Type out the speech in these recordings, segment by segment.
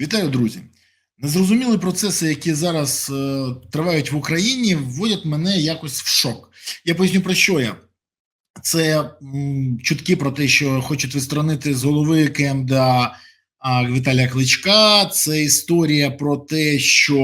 Вітаю, друзі. Незрозумілі процеси, які зараз е, тривають в Україні, вводять мене якось в шок. Я поясню про що я. Це м, чутки про те, що хочуть відсторонити з голови КМДА Віталія Кличка. Це історія про те, що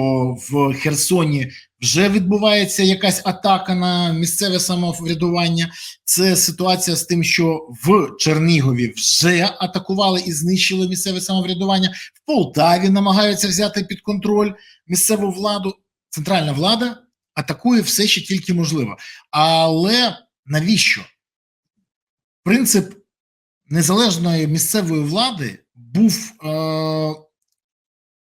в Херсоні вже відбувається якась атака на місцеве самоврядування. Це ситуація з тим, що в Чернігові вже атакували і знищили місцеве самоврядування. В Полтаві намагаються взяти під контроль місцеву владу. Центральна влада атакує все, що тільки можливо. Але навіщо? Принцип незалежної місцевої влади був е,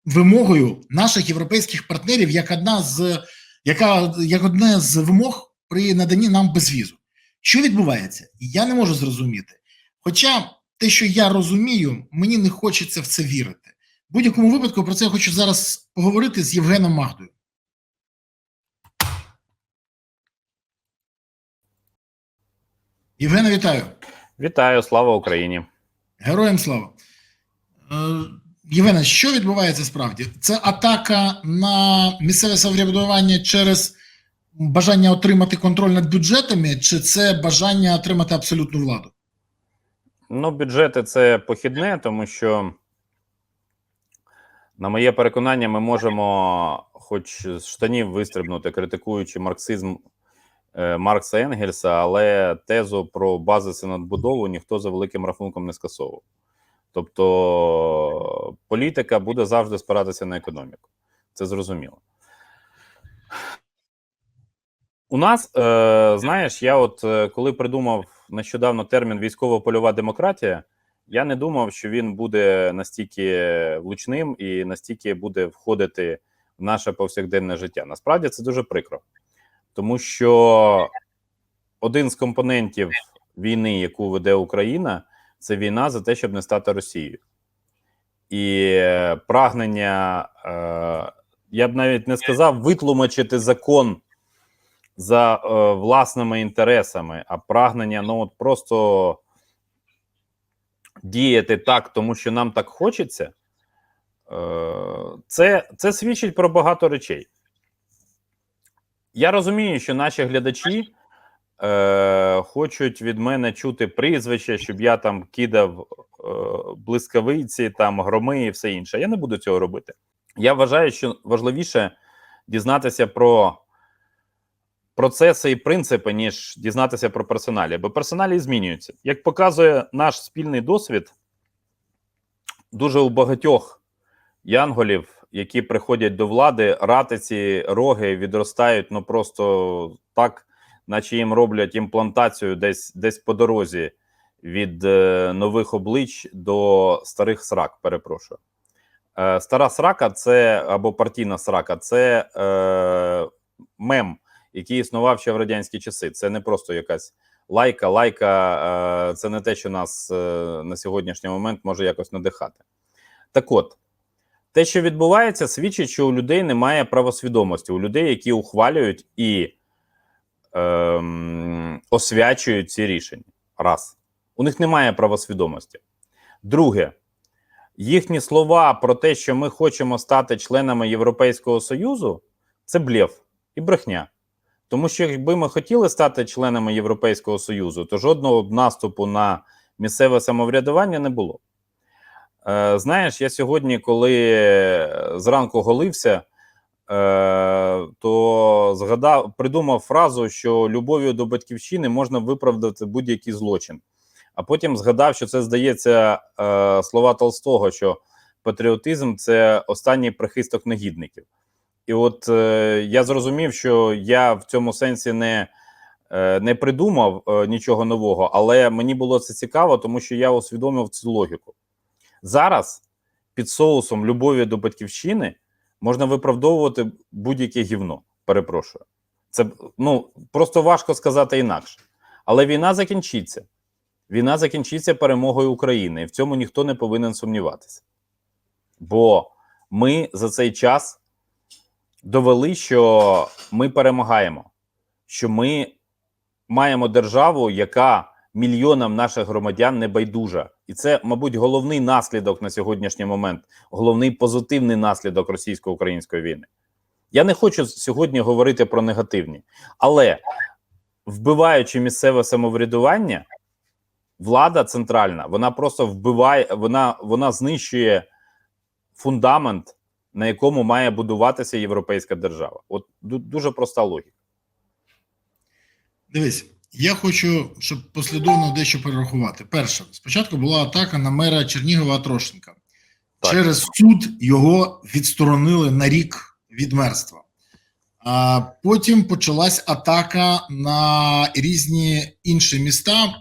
вимогою наших європейських партнерів як одна з яка як одне з вимог при наданні нам безвізу. Що відбувається? Я не можу зрозуміти. Хоча те, що я розумію, мені не хочеться в це вірити. В будь-якому випадку про це я хочу зараз поговорити з Євгеном Магдою. Євгена, вітаю. Вітаю, слава Україні. Героям слава. Євгена, що відбувається справді? Це атака на місцеве самоврядування через бажання отримати контроль над бюджетами, чи це бажання отримати абсолютну владу? Ну, бюджети це похідне, тому що, на моє переконання, ми можемо, хоч з штанів вистрибнути, критикуючи марксизм е, Маркса Енгельса, але тезу про базиси надбудову ніхто за великим рахунком не скасовував. Тобто політика буде завжди спиратися на економіку. Це зрозуміло. У нас, е, знаєш, я от е, коли придумав нещодавно термін військово-польова демократія, я не думав, що він буде настільки влучним і настільки буде входити в наше повсякденне життя. Насправді це дуже прикро, тому що один з компонентів війни, яку веде Україна, це війна за те, щоб не стати Росією. І е, прагнення, е, я б навіть не сказав, витлумачити закон за е, власними інтересами, а прагнення ну от просто діяти так, тому що нам так хочеться, е, це, це свідчить про багато речей. Я розумію, що наші глядачі е, хочуть від мене чути прізвище, щоб я там кидав е, блискавиці, там громи і все інше. Я не буду цього робити. Я вважаю, що важливіше дізнатися про процеси і принципи, ніж дізнатися про персоналі, бо персоналі змінюються. Як показує наш спільний досвід, дуже у багатьох янголів, які приходять до влади, ратиці, роги відростають ну просто так, наче їм роблять імплантацію десь десь по дорозі від е, нових облич до старих срак. Перепрошую. Е, стара срака це або партійна срака, це е, мем який існував ще в радянські часи. Це не просто якась лайка, лайка, е, це не те, що нас е, на сьогоднішній момент може якось надихати. Так от, те, що відбувається, свідчить, що у людей немає правосвідомості, у людей, які ухвалюють і ем, освячують ці рішення. Раз. У них немає правосвідомості. Друге, їхні слова про те, що ми хочемо стати членами Європейського Союзу, це блєв і брехня. Тому що якби ми хотіли стати членами Європейського Союзу, то жодного наступу на місцеве самоврядування не було. Е, Знаєш, я сьогодні, коли зранку голився, е, то згадав, придумав фразу, що любов'ю до батьківщини можна виправдати будь-який злочин. А потім згадав, що це здається е, слова Толстого, що патріотизм це останній прихисток негідників. І от е, я зрозумів, що я в цьому сенсі не е, не придумав е, нічого нового, але мені було це цікаво, тому що я усвідомив цю логіку. Зараз під соусом любові до батьківщини можна виправдовувати будь-яке гівно. Перепрошую. Це ну просто важко сказати інакше. Але війна закінчиться. Війна закінчиться перемогою України, і в цьому ніхто не повинен сумніватися. Бо ми за цей час довели, що ми перемагаємо, що ми маємо державу, яка мільйонам наших громадян не байдужа, і це, мабуть, головний наслідок на сьогоднішній момент, головний позитивний наслідок російсько-української війни. Я не хочу сьогодні говорити про негативні, але вбиваючи місцеве самоврядування, влада центральна, вона просто вбиває, вона, вона знищує фундамент, на якому має будуватися європейська держава. От дуже проста логіка. Дивись, я хочу, щоб послідовно дещо перерахувати. Перше, спочатку була атака на мера Чернігова Трошенка. Так. Через суд його відсторонили на рік від мерства. А потім почалась атака на різні інші міста.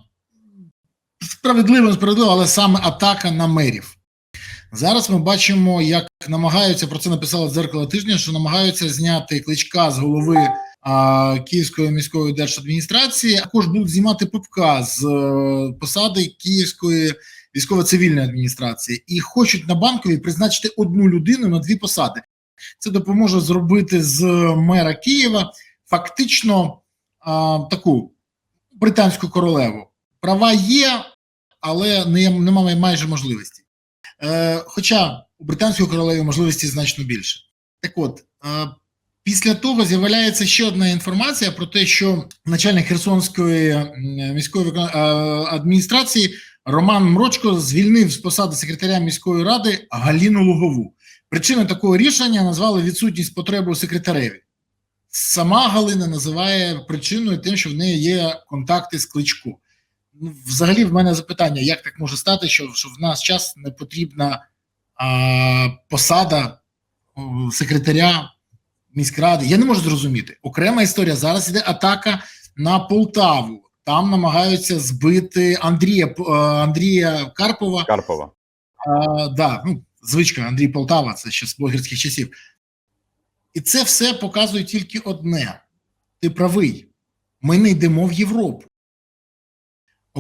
Справедливо, несправедливо, але саме атака на мерів. Зараз ми бачимо, як намагаються про це написало дзеркало тижня, що намагаються зняти кличка з голови Київської міської держадміністрації, також будуть знімати Пупка з е, посади Київської військово-цивільної адміністрації і хочуть на банковій призначити одну людину на дві посади. Це допоможе зробити з мера Києва фактично а, таку британську королеву. Права є, але не, немає майже можливості. Е, хоча у британської королеви можливості значно більше. Так от, е, після того з'являється ще одна інформація про те, що начальник Херсонської міської адміністрації Роман Мрочко звільнив з посади секретаря міської ради Галіну Лугову. Причиною такого рішення назвали відсутність потреби у секретареві. Сама Галина називає причиною тим, що в неї є контакти з Кличко. Ну, взагалі, в мене запитання: як так може стати, що, що в нас час не потрібна а, посада секретаря міськради? Я не можу зрозуміти. Окрема історія. Зараз іде атака на Полтаву. Там намагаються збити Андрія е, Андрія Карпова. Карпова. А, да, ну, звичка Андрій Полтава, це ще з блогерських часів. І це все показує тільки одне: ти правий. Ми не йдемо в Європу.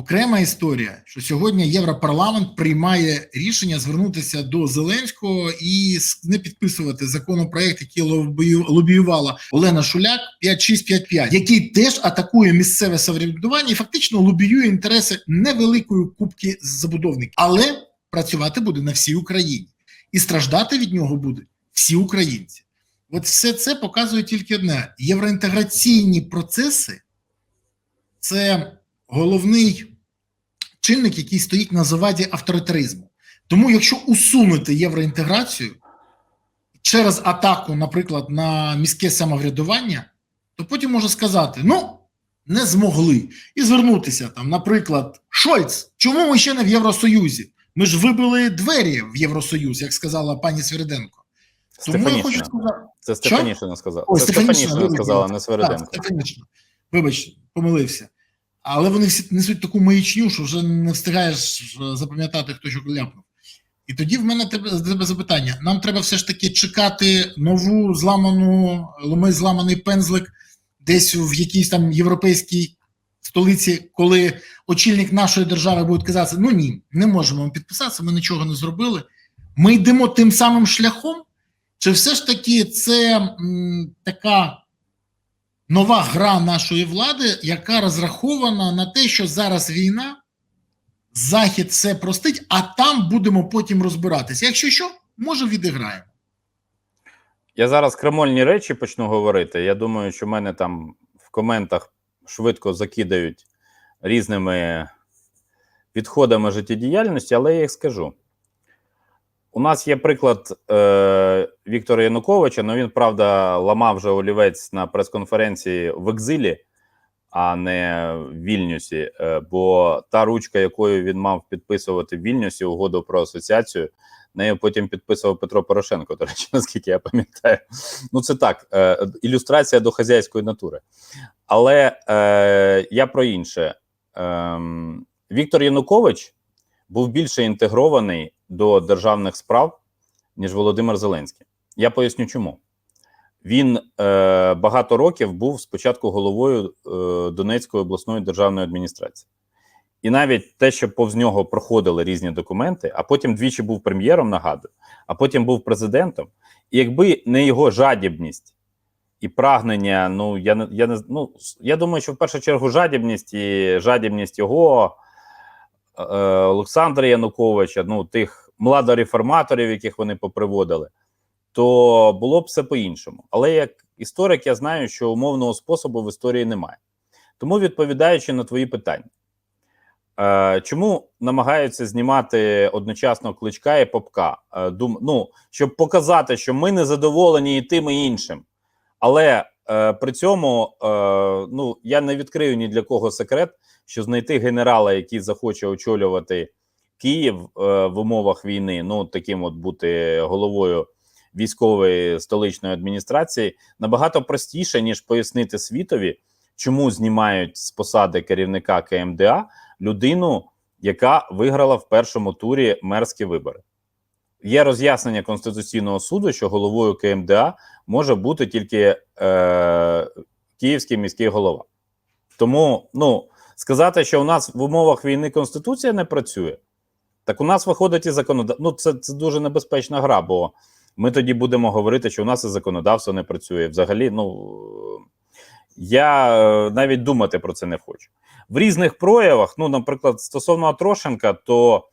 Окрема історія, що сьогодні Європарламент приймає рішення звернутися до Зеленського і не підписувати законопроект, який лобію- лобіювала Олена Шуляк 5655, який теж атакує місцеве самоврядування і фактично лобіює інтереси невеликої кубки забудовників, але працювати буде на всій Україні, і страждати від нього будуть всі українці. От все це показує тільки одне: євроінтеграційні процеси це головний чинник, який стоїть на заваді авторитаризму. Тому, якщо усунути євроінтеграцію через атаку, наприклад, на міське самоврядування, то потім можна сказати: ну, не змогли. І звернутися там, наприклад, Шольц, чому ми ще не в Євросоюзі? Ми ж вибили двері в Євросоюз, як сказала пані Свириденко. Тому я хочу сказати. Це? Стефанішина сказала. Це Стефанішина, сказала, не Так, Свериденко. Стефанішина. Вибач, помилився. Але вони всі несуть таку маячню, що вже не встигаєш е, запам'ятати, хто що ляпнув. І тоді в мене тебе, тебе запитання: нам треба все ж таки чекати нову зламану, ломий зламаний пензлик десь в якійсь там європейській столиці, коли очільник нашої держави буде казати: ну ні, не можемо підписатися, ми нічого не зробили. Ми йдемо тим самим шляхом, чи все ж таки це м, така нова гра нашої влади, яка розрахована на те, що зараз війна, Захід все простить, а там будемо потім розбиратися. Якщо що, може відіграємо. Я зараз кремольні речі почну говорити. Я думаю, що мене там в коментах швидко закидають різними відходами життєдіяльності, але я їх скажу. У нас є приклад е, Віктора Януковича, але він, правда, ламав вже олівець на прес-конференції в екзилі, а не в Вільнюсі. Е, бо та ручка, якою він мав підписувати в Вільнюсі угоду про асоціацію, нею потім підписував Петро Порошенко, до речі, наскільки я пам'ятаю. Ну, це так, е, ілюстрація до хазяйської натури. Але е, я про інше. Е, Віктор Янукович був більше інтегрований до державних справ, ніж Володимир Зеленський. Я поясню, чому. Він е, багато років був спочатку головою е, Донецької обласної державної адміністрації. І навіть те, що повз нього проходили різні документи, а потім двічі був прем'єром, нагадую, а потім був президентом. І якби не його жадібність і прагнення. Ну я не я не ну я думаю, що в першу чергу жадібність і жадібність його Олександра Януковича, ну тих младореформаторів, яких вони поприводили, то було б все по-іншому. Але як історик, я знаю, що умовного способу в історії немає. Тому відповідаючи на твої питання. Е, Чому намагаються знімати одночасно кличка і попка? Е, Дум, ну, щоб показати, що ми не задоволені і тим і іншим. Але е, при цьому е, ну, я не відкрию ні для кого секрет, що знайти генерала, який захоче очолювати Київ е, в умовах війни, ну таким от бути головою військової столичної адміністрації, набагато простіше, ніж пояснити світові, чому знімають з посади керівника КМДА людину, яка виграла в першому турі мерські вибори. Є роз'яснення Конституційного суду, що головою КМДА може бути тільки е, Київський міський голова. Тому ну, сказати, що у нас в умовах війни Конституція не працює, так у нас виходить і законодавство. Ну, це, це дуже небезпечна гра, бо ми тоді будемо говорити, що у нас і законодавство не працює. Взагалі, ну я е, навіть думати про це не хочу. В різних проявах, ну, наприклад, стосовно Атрошенка, то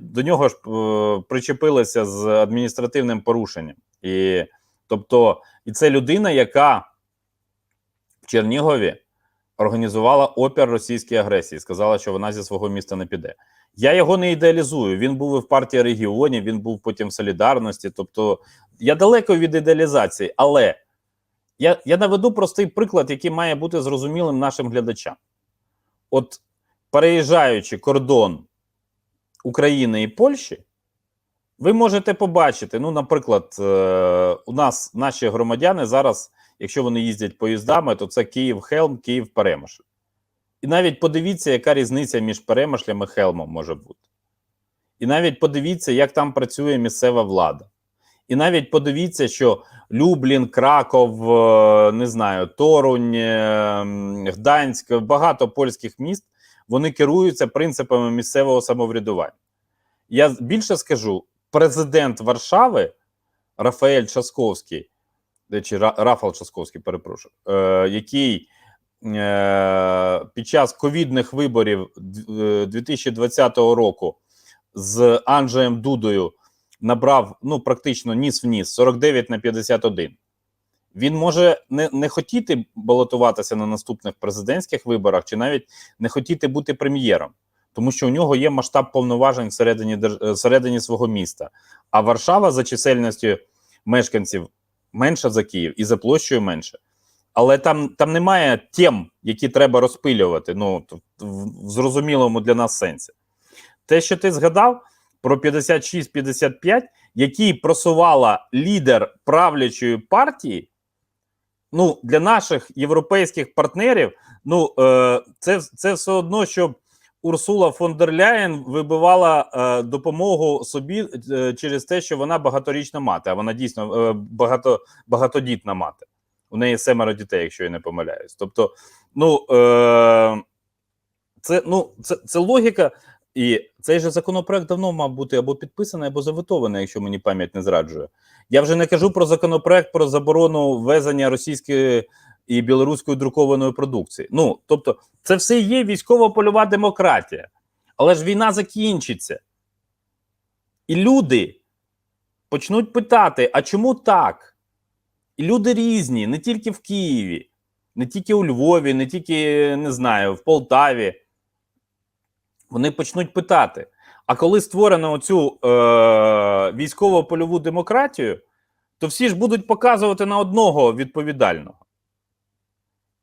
до нього ж е, причепилися з адміністративним порушенням. І тобто, і це людина, яка в Чернігові організувала опір російській агресії, сказала, що вона зі свого міста не піде. Я його не ідеалізую. Він був і в партії регіонів, він був потім в солідарності. Тобто, я далеко від ідеалізації, але я, я наведу простий приклад, який має бути зрозумілим нашим глядачам. От переїжджаючи кордон України і Польщі, ви можете побачити, ну, наприклад, е, у нас наші громадяни зараз, якщо вони їздять поїздами, то це Київ-Хелм, Київ-Перемишль. І навіть подивіться, яка різниця між Перемишлем і Хелмом може бути. І навіть подивіться, як там працює місцева влада. І навіть подивіться, що Люблін, Краков, е, не знаю, Торунь, е, Гданськ, багато польських міст вони керуються принципами місцевого самоврядування. Я більше скажу: президент Варшави Рафаель Часковський, е, чи Рафал Часковський, перепрошую, е, який е, під час ковідних виборів е, 2020 року з Анджеєм Дудою набрав ну практично ніс в ніс 49 на 51. Він може не, не хотіти балотуватися на наступних президентських виборах, чи навіть не хотіти бути прем'єром, тому що у нього є масштаб повноважень всередині е, всередині свого міста. А Варшава за чисельністю мешканців менша за Київ і за площею менше. Але там, там немає тем, які треба розпилювати. Ну в, зрозумілому для нас сенсі. Те, що ти згадав про 56-55, який просувала лідер правлячої партії, ну для наших європейських партнерів, ну е, це, це все одно, щоб Урсула фон дер Ляєн вибивала е, допомогу собі е, через те, що вона багаторічна мати, а вона дійсно е, багато, багатодітна мати. У неї семеро дітей, якщо я не помиляюсь. Тобто, ну е, це, ну, це, це логіка. І цей же законопроект давно мав бути або підписаний, або заветований, якщо мені пам'ять не зраджує. Я вже не кажу про законопроект про заборону ввезення російської і білоруської друкованої продукції. Ну тобто, це все є військово-польова демократія, але ж війна закінчиться. І люди почнуть питати: а чому так? І люди різні, не тільки в Києві, не тільки у Львові, не тільки не знаю, в Полтаві. Вони почнуть питати: а коли створено оцю е, військово-польову демократію, то всі ж будуть показувати на одного відповідального.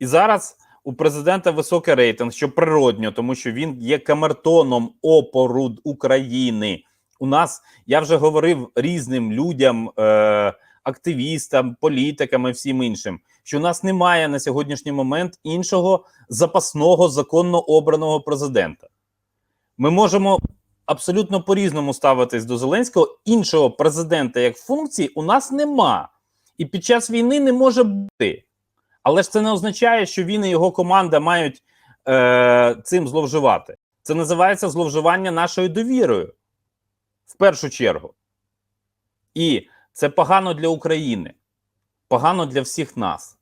І зараз у президента високий рейтинг, що природньо, тому що він є камертоном опору України. У нас я вже говорив різним людям, е, активістам, політикам і всім іншим, що у нас немає на сьогоднішній момент іншого запасного законно обраного президента. Ми можемо абсолютно по-різному ставитись до Зеленського. Іншого президента як функції у нас нема. І під час війни не може бути. Але ж це не означає, що він і його команда мають е, цим зловживати. Це називається зловживання нашою довірою в першу чергу. І це погано для України. погано для всіх нас.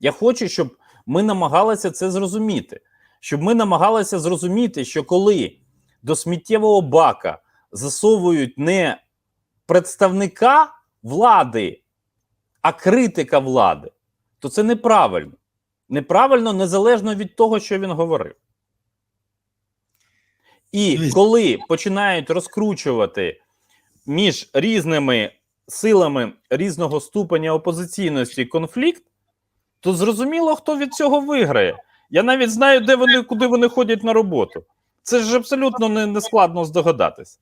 Я хочу, щоб ми намагалися це зрозуміти. Щоб ми намагалися зрозуміти, що коли до сміттєвого бака засовують не представника влади, а критика влади, то це неправильно. Неправильно незалежно від того, що він говорив. І коли починають розкручувати між різними силами різного ступеня опозиційності конфлікт, то зрозуміло, хто від цього виграє. Я навіть знаю, де вони, куди вони ходять на роботу. Це ж абсолютно не, не складно здогадатись.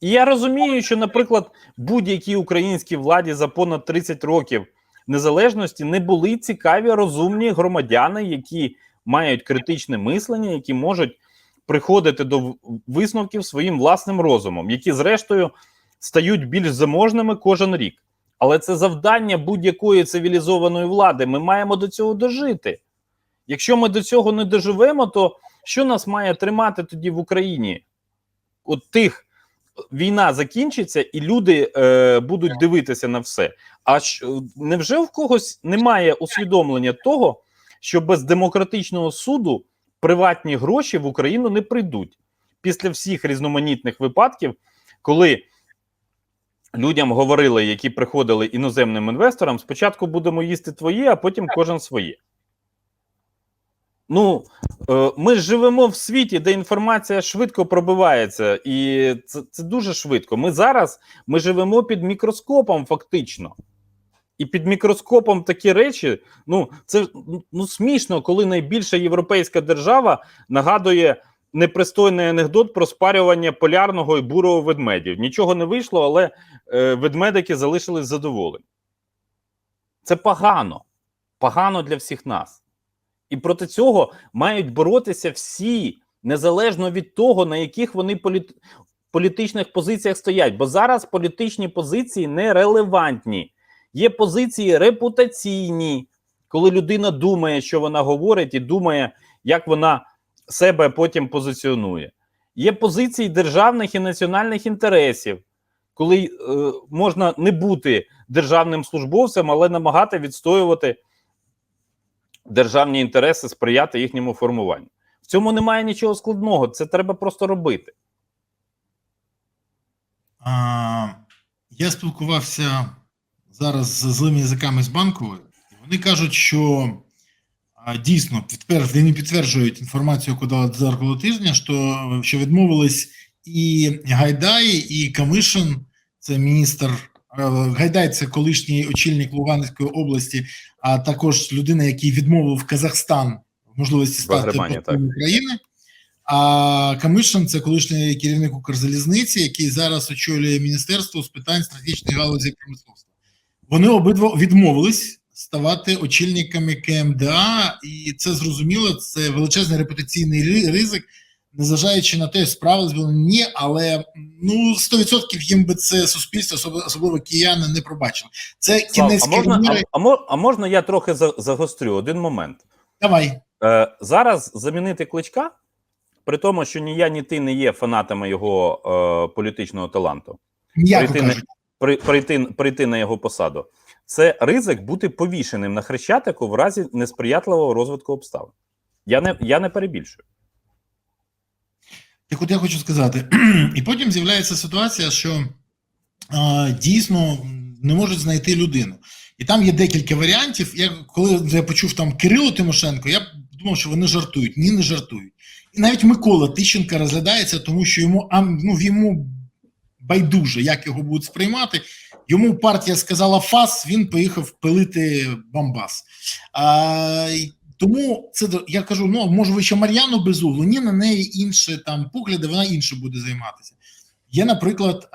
І я розумію, що, наприклад, будь-якій українській владі за понад 30 років незалежності не були цікаві розумні громадяни, які мають критичне мислення, які можуть приходити до висновків своїм власним розумом, які, зрештою, стають більш заможними кожен рік. Але це завдання будь-якої цивілізованої влади. Ми маємо до цього дожити. Якщо ми до цього не доживемо, то що нас має тримати тоді в Україні? От тих війна закінчиться, і люди е, будуть дивитися на все. А ж, невже в когось немає усвідомлення того, що без демократичного суду приватні гроші в Україну не прийдуть після всіх різноманітних випадків, коли людям говорили, які приходили іноземним інвесторам, спочатку будемо їсти твоє, а потім кожен своє. Ну, е, ми живемо в світі, де інформація швидко пробивається, і це, це дуже швидко. Ми зараз ми живемо під мікроскопом, фактично. І під мікроскопом такі речі, ну це ну смішно, коли найбільша європейська держава нагадує непристойний анекдот про спарювання полярного і бурого ведмедів. Нічого не вийшло, але е, ведмедики залишились задоволені. Це погано, погано для всіх нас. І проти цього мають боротися всі, незалежно від того, на яких вони політ... політичних позиціях стоять. Бо зараз політичні позиції нерелевантні. Є позиції репутаційні, коли людина думає, що вона говорить, і думає, як вона себе потім позиціонує. Є позиції державних і національних інтересів, коли е, можна не бути державним службовцем, але намагати відстоювати державні інтереси, сприяти їхньому формуванню. В цьому немає нічого складного, це треба просто робити. А, я спілкувався зараз з злими язиками з банкової, і вони кажуть, що а, дійсно підтверд... вони підтверджують інформацію, яку дала дзеркало тижня, що, що відмовились і Гайдай, і Камишин, це міністр. Е, Гайдай це колишній очільник Луганської області, а також людина, який відмовив Казахстан в можливості стати послом України. А Камишин це колишній керівник Укрзалізниці, який зараз очолює міністерство з питань стратегічної галузі промисловства. Вони обидва відмовились ставати очільниками КМДА, і це зрозуміло. Це величезний репутаційний ризик, незважаючи на те, справились вони ні, але ну 100% їм би це суспільство, особливо кияни, не пробачили. Це кінець а, можна, а, а, а можна я трохи загострю один момент? Давай. Е, зараз замінити кличка, при тому, що ні я, ні ти не є фанатами його е, політичного таланту, Прийти на- при, прийти, прийти на його посаду. Це ризик бути повішеним на хрещатику в разі несприятливого розвитку обставин. Я не, я не перебільшую. Так от я хочу сказати, і потім з'являється ситуація, що а, дійсно не можуть знайти людину. І там є декілька варіантів. Я коли я почув там Кирило Тимошенко, я думав, що вони жартують. Ні, не жартують. І навіть Микола Тищенка розглядається, тому що йому ам, ну, йому байдуже, як його будуть сприймати. Йому партія сказала фас, він поїхав пилити Бамбас. А, тому це я кажу: ну може ви ще Мар'яну Безуглу, ні, на неї інші там погляди, вона інше буде займатися. Є, наприклад,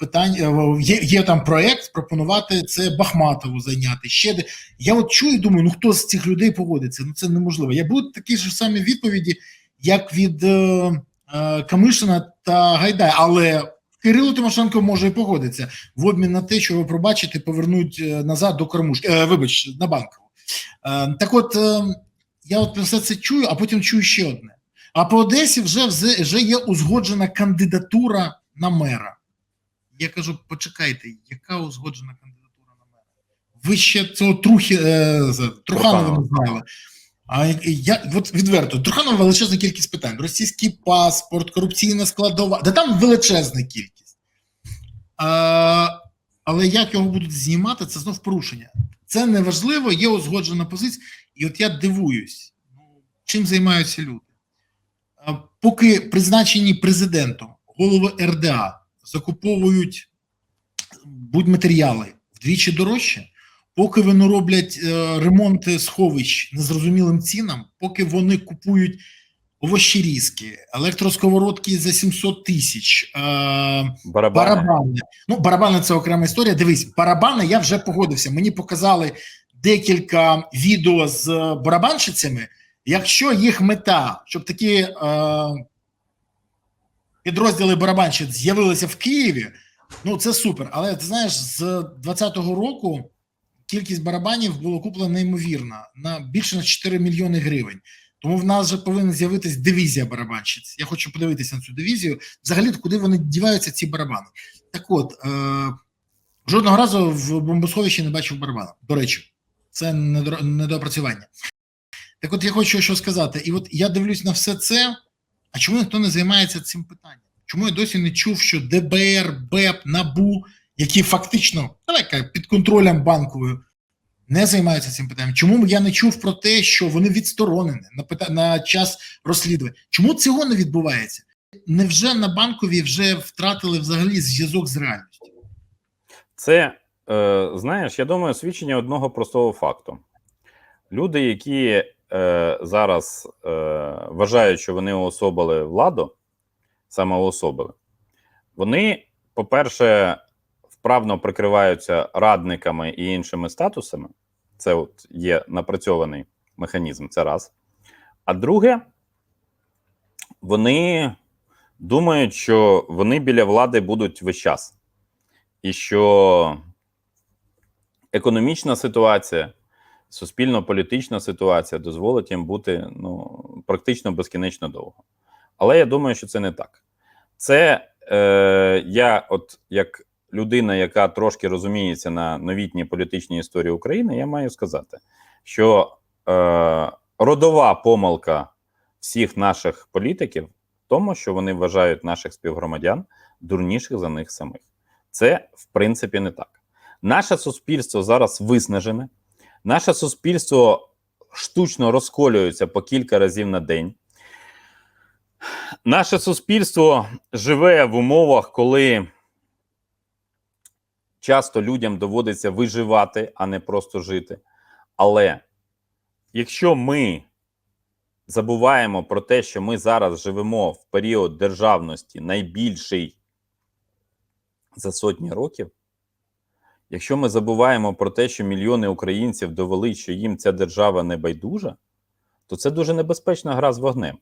питання, є, є там проект пропонувати це Бахматову зайняти. Ще де я от чую, думаю, ну хто з цих людей погодиться? Ну це неможливо. Я буду такі ж самі відповіді, як від е, е, Камишина та Гайдая, але Кирило Тимошенко може і погодитися в обмін на те, що ви пробачите, повернуть е, назад до кормушки. Е, вибач, на банкову. Е, так от е, я от про все це чую, а потім чую ще одне. А по Одесі вже, вже, є узгоджена кандидатура на мера. Я кажу: почекайте, яка узгоджена кандидатура на мера? ви ще цього трухи е, Труханова Труханова. не знали. А я от відверто, Труханова величезна кількість питань: російський паспорт, корупційна складова, да там величезна кількість. А, але як його будуть знімати, це знов порушення. Це не важливо, є узгоджена позиція. І от я дивуюсь, ну, чим займаються люди. Поки призначені президентом голови РДА закуповують будь-матеріали вдвічі дорожче, поки вони роблять е, ремонти сховищ незрозумілим цінам, поки вони купують овощерізки, електросковородки за 700 тисяч, е, Барабани. барабани. Ну, барабани це окрема історія. Дивись, барабани я вже погодився. Мені показали декілька відео з барабанщицями. Якщо їх мета, щоб такі е, підрозділи барабанщиць з'явилися в Києві, ну це супер. Але ти знаєш, з 2020 року кількість барабанів було куплено неймовірна на більше на 4 мільйони гривень. Тому в нас вже повинна з'явитись дивізія барабанщиць. Я хочу подивитися на цю дивізію. Взагалі, куди вони діваються, ці барабани? Так от, е, жодного разу в бомбосховищі не бачив барабана. До речі, це недо- недоопрацювання. Так от я хочу що сказати. І от я дивлюсь на все це. А чому ніхто не займається цим питанням? Чому я досі не чув, що ДБР, БЕП, НАБУ, які фактично давай під контролем банковою, не займаються цим питанням? Чому я не чув про те, що вони відсторонені на пита... на час розслідування? Чому цього не відбувається? Невже на банкові вже втратили взагалі зв'язок з реальністю? Це, е, знаєш, я думаю, свідчення одного простого факту. Люди, які е, зараз е, вважають, що вони уособили владу, саме уособили, вони, по-перше, вправно прикриваються радниками і іншими статусами. Це от є напрацьований механізм, це раз. А друге, вони думають, що вони біля влади будуть весь час і що економічна ситуація, суспільно-політична ситуація дозволить їм бути ну, практично безкінечно довго. Але я думаю, що це не так. Це е, я, от як людина, яка трошки розуміється на новітній політичній історії України, я маю сказати, що е, родова помилка всіх наших політиків в тому, що вони вважають наших співгромадян дурніших за них самих. Це в принципі не так. Наше суспільство зараз виснажене, наше суспільство штучно розколюється по кілька разів на день. Наше суспільство живе в умовах, коли часто людям доводиться виживати, а не просто жити. Але якщо ми забуваємо про те, що ми зараз живемо в період державності найбільший за сотні років, якщо ми забуваємо про те, що мільйони українців довели, що їм ця держава не байдужа, то це дуже небезпечна гра з вогнем.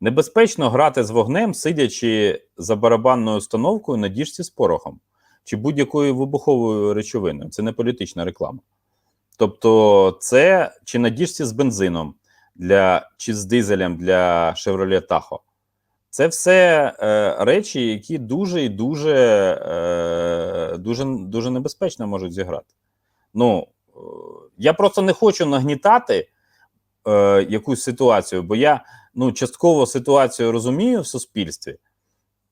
Небезпечно грати з вогнем, сидячи за барабанною установкою на діжці з порохом чи будь-якою вибуховою речовиною. Це не політична реклама. Тобто, це чи на діжці з бензином для, чи з дизелем для Chevrolet Tahoe. Це все е, речі, які дуже і дуже, е, дуже, дуже небезпечно можуть зіграти. Ну, е, я просто не хочу нагнітати е, якусь ситуацію, бо я ну, частково ситуацію розумію в суспільстві,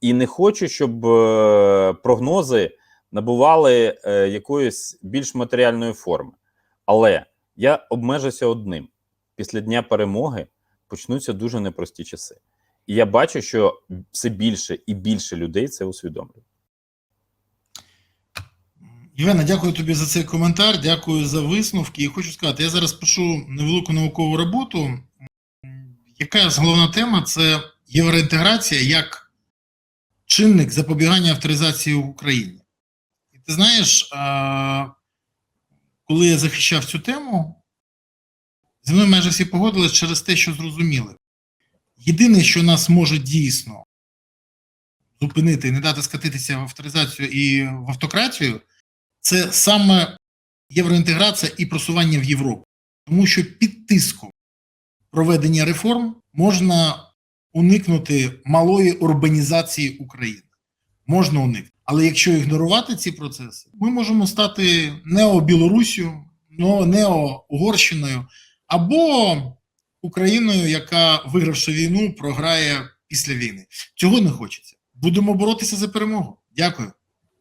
і не хочу, щоб е, прогнози набували е, якоїсь більш матеріальної форми. Але я обмежуся одним: після дня перемоги почнуться дуже непрості часи. І я бачу, що все більше і більше людей це усвідомлюють. Євгена, дякую тобі за цей коментар, дякую за висновки. І хочу сказати, я зараз пишу невелику наукову роботу. Яка головна тема це євроінтеграція як чинник запобігання авторизації в Україні. Ти знаєш, коли я захищав цю тему, зі мною майже всі погодились через те, що зрозуміли. Єдине, що нас може дійсно зупинити і не дати скатитися в авторизацію і в автократію, це саме євроінтеграція і просування в Європу. Тому що під тиском проведення реформ можна уникнути малої урбанізації України. Можна уникнути. Але якщо ігнорувати ці процеси, ми можемо стати необілорусію, но нео-Угорщиною, або Україною, яка, вигравши війну, програє після війни. Цього не хочеться. Будемо боротися за перемогу. Дякую.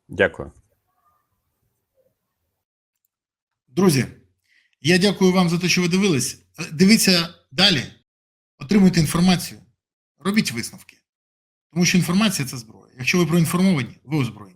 Дякую. Друзі, я дякую вам за те, що ви дивились. Дивіться далі, отримуйте інформацію, робіть висновки. Тому що інформація це зброя. Якщо ви проінформовані, ви озброєні.